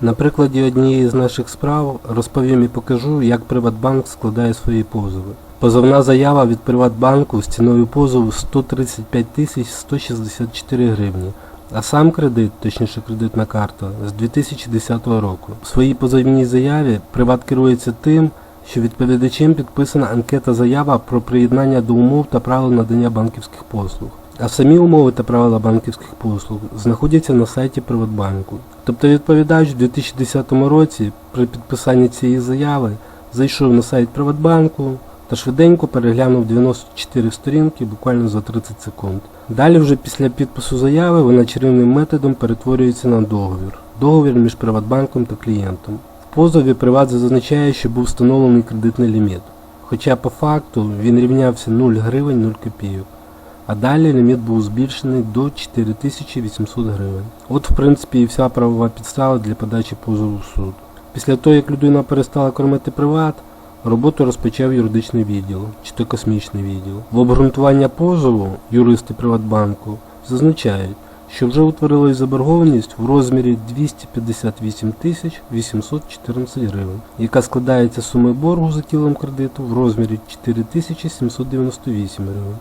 На прикладі однієї з наших справ розповім і покажу, як Приватбанк складає свої позови. Позовна заява від Приватбанку з ціною позову 135 тисяч 164 гривні, а сам кредит, точніше кредитна карта, з 2010 року. В своїй позовній заяві Приват керується тим, що відповідачем підписана анкета заява про приєднання до умов та правил надання банківських послуг. А самі умови та правила банківських послуг знаходяться на сайті Приватбанку. Тобто відповідач у 2010 році при підписанні цієї заяви зайшов на сайт Приватбанку та швиденько переглянув 94 сторінки буквально за 30 секунд. Далі вже після підпису заяви вона чарівним методом перетворюється на договір. Договір між Приватбанком та клієнтом. В позові Приват зазначає, що був встановлений кредитний ліміт. Хоча по факту він рівнявся 0 гривень 0 копійок. А далі ліміт був збільшений до 4800 гривень. От, в принципі, і вся правова підстава для подачі позову в суд. Після того, як людина перестала кормити приват, роботу розпочав юридичний відділ, чи то космічний відділ. В обґрунтування позову юристи Приватбанку зазначають, що вже утворилась заборгованість в розмірі 258 тисяч 814 гривень, яка складається з суми боргу за тілом кредиту в розмірі 4798 гривень.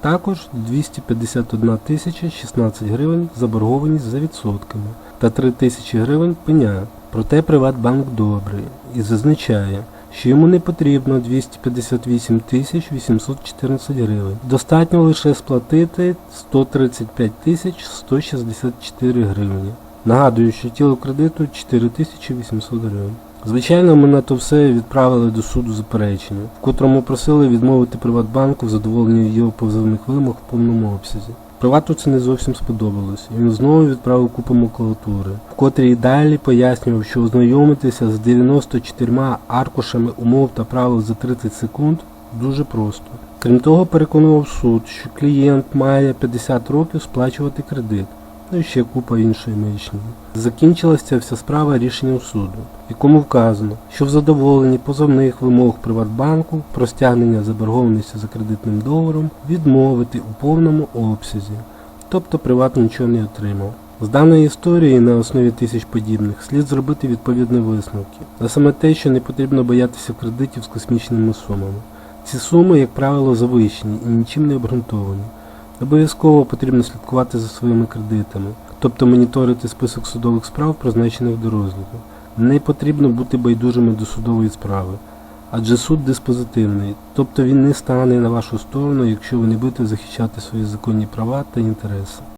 Також 251 тисяча 16 гривень заборгованість за відсотками та 3 тисячі гривень пеня. Проте Приватбанк добрий і зазначає, що йому не потрібно 258 тисяч 814 гривень. Достатньо лише сплатити 135 тисяч 164 гривні. Нагадую, що тіло кредиту 4800 гривень. Звичайно, ми на то все відправили до суду заперечення, в котрому просили відмовити Приватбанку в задоволенні його позовних вимог в повному обсязі. Привату це не зовсім сподобалось, він знову відправив купу макулатури, в котрій далі пояснював, що ознайомитися з 94 аркушами умов та правил за 30 секунд дуже просто. Крім того, переконував суд, що клієнт має 50 років сплачувати кредит, ну і ще купа іншої маячні. Закінчилася вся справа рішенням суду, якому вказано, що в задоволенні позовних вимог Приватбанку про стягнення заборгованості за кредитним договором відмовити у повному обсязі, тобто приват нічого не отримав. З даної історії на основі тисяч подібних слід зробити відповідні висновки, а саме те, що не потрібно боятися кредитів з космічними сумами. Ці суми, як правило, завищені і нічим не обґрунтовані. Обов'язково потрібно слідкувати за своїми кредитами, тобто моніторити список судових справ, призначених до розгляду. Не потрібно бути байдужими до судової справи, адже суд диспозитивний, тобто він не стане на вашу сторону, якщо ви не будете захищати свої законні права та інтереси.